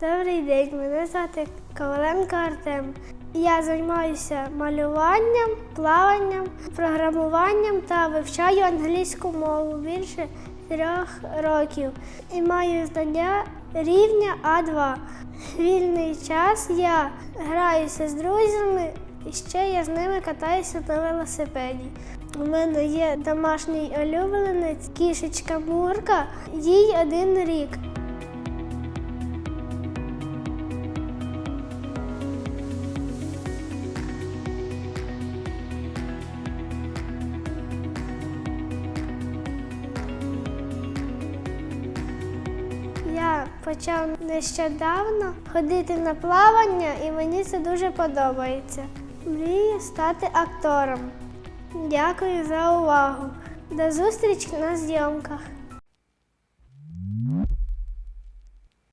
Добрий день, мене звати Коваленко Артем. Я займаюся малюванням, плаванням, програмуванням та вивчаю англійську мову більше трьох років і маю знання рівня А2. Вільний час я граюся з друзями і ще я з ними катаюся на велосипеді. У мене є домашній улюбленець, кішечка Мурка, їй один рік. Почав нещодавно ходити на плавання, і мені це дуже подобається. Мрію стати актором. Дякую за увагу. До зустрічі на зйомках.